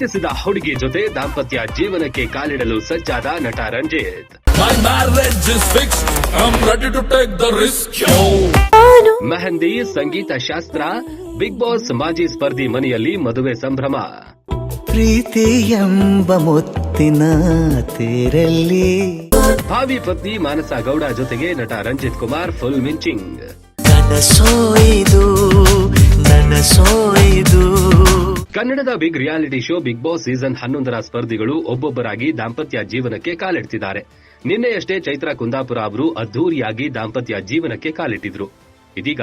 ಪ್ರೀತಿಸಿದ ಹುಡುಗಿ ಜೊತೆ ದಾಂಪತ್ಯ ಜೀವನಕ್ಕೆ ಕಾಲಿಡಲು ಸಜ್ಜಾದ ನಟ ರಂಜಿತ್. ಮೆಹಂದಿ ಸಂಗೀತ ಶಾಸ್ತ್ರ ಬಿಗ್ ಬಾಸ್ ಮಾಜಿ ಸ್ಪರ್ಧಿ ಮನೆಯಲ್ಲಿ ಮದುವೆ ಸಂಭ್ರಮ. ಪ್ರೀತಿ ಎಂಬ ಮುತ್ತಿನ ತೇರಲ್ಲಿ ಭಾವಿ ಪತ್ನಿ ಮಾನಸ ಗೌಡ ಜೊತೆಗೆ ನಟ ರಂಜಿತ್ ಕುಮಾರ್ ಫುಲ್ ಮಿಂಚಿಂಗ್ ಕನ್ನಡದ big reality show big boss season ಹನ್ನೊಂದರ ಸ್ಪರ್ಧಿಗಳು ಒಬ್ಬೊಬ್ಬರಾಗಿ ದಾಂಪತ್ಯ ಜೀವನಕ್ಕೆ ಕಾಲಿಡ್ತಿದ್ದಾರೆ. ನಿನ್ನೆಯಷ್ಟೇ ಚೈತ್ರಾ ಕುಂದಾಪುರ ಅವರು ಅದ್ದೂರಿಯಾಗಿ ದಾಂಪತ್ಯ ಜೀವನಕ್ಕೆ ಕಾಲಿಟ್ಟಿದ್ರು. ಇದೀಗ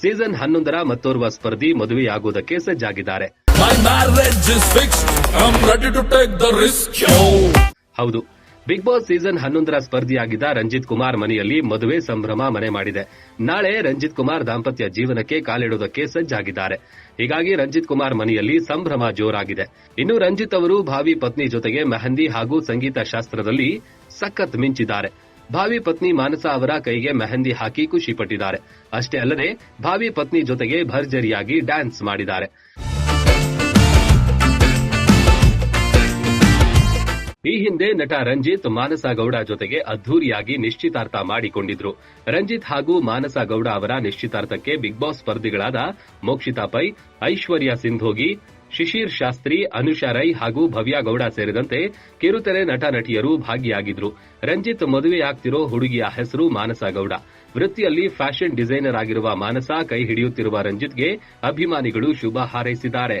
ಸೀಸನ್ ಹನ್ನೊಂದರ ಮತ್ತೋರ್ವ ಸ್ಪರ್ಧಿ ಮದುವೆಯಾಗುವುದಕ್ಕೆ ಸಜ್ಜಾಗಿದ್ದಾರೆ. ಹೌದು. ಬಿಗ್ ಬಾಸ್ ಸೀಸನ್ ಹನ್ನೊಂದರ ಸ್ಪರ್ಧಿಯಾಗಿದ್ದ ರಂಜಿತ್ ಕುಮಾರ್ ಮನೆಯಲ್ಲಿ ಮದುವೆ ಸಂಭ್ರಮ ಮನೆ ಮಾಡಿದೆ. ನಾಳೆ ರಂಜಿತ್ ಕುಮಾರ್ ದಾಂಪತ್ಯ ಜೀವನಕ್ಕೆ ಕಾಲಿಡುವುದಕ್ಕೆ ಸಜ್ಜಾಗಿದ್ದಾರೆ. ಹೀಗಾಗಿ ರಂಜಿತ್ ಕುಮಾರ್ ಮನೆಯಲ್ಲಿ ಸಂಭ್ರಮ ಜೋರಾಗಿದೆ. ಇನ್ನು ರಂಜಿತ್ ಅವರು ಭಾವಿ ಪತ್ನಿ ಜೊತೆಗೆ ಮೆಹಂದಿ ಹಾಗೂ ಸಂಗೀತ ಶಾಸ್ತ್ರದಲ್ಲಿ ಸಖತ್ ಮಿಂಚಿದ್ದಾರೆ. ಭಾವಿ ಪತ್ನಿ ಮಾನಸ ಅವರ ಕೈಗೆ ಮೆಹಂದಿ ಹಾಕಿ ಖುಷಿಪಟ್ಟಿದ್ದಾರೆ ಅಷ್ಟೇ ಅಲ್ಲದೆ ಭಾವಿ ಪತ್ನಿ ಜೊತೆಗೆ ಭರ್ಜರಿಯಾಗಿ ಡ್ಯಾನ್ಸ್ ಮಾಡಿದ್ದಾರೆ. ಈ ಹಿಂದೆ ನಟ ರಂಜಿತ್ ಮಾನಸ ಗೌಡ ಜೊತೆಗೆ ಅದ್ದೂರಿಯಾಗಿ ನಿಶ್ಚಿತಾರ್ಥ ಮಾಡಿಕೊಂಡಿದ್ರು. ರಂಜಿತ್ ಹಾಗೂ ಮಾನಸ ಗೌಡ ಅವರ ನಿಶ್ಚಿತಾರ್ಥಕ್ಕೆ ಬಿಗ್ ಬಾಸ್ ಸ್ಪರ್ಧಿಗಳಾದ ಮೋಕ್ಷಿತಾ ಪೈ, ಐಶ್ವರ್ಯ ಸಿಂಧೋಗಿ, ಶಿಶಿರ್ ಶಾಸ್ತ್ರಿ, ಅನುಷಾ ರೈ ಹಾಗೂ ಭವ್ಯಾ ಗೌಡ ಸೇರಿದಂತೆ ಕಿರುತೆರೆ ನಟ ನಟಿಯರು ಭಾಗಿಯಾಗಿದ್ರು. ರಂಜಿತ್ ಮದುವೆಯಾಗ್ತಿರೋ ಹುಡುಗಿಯ ಹೆಸರು ಮಾನಸ ಗೌಡ ವೃತ್ತಿಯಲ್ಲಿ ಫ್ಯಾಷನ್ ಡಿಸೈನರ್ ಆಗಿರುವ ಮಾನಸ ಕೈ ಹಿಡಿಯುತ್ತಿರುವ ರಂಜಿತ್ಗೆ ಅಭಿಮಾನಿಗಳು ಶುಭ ಹಾರೈಸಿದ್ದಾರೆ.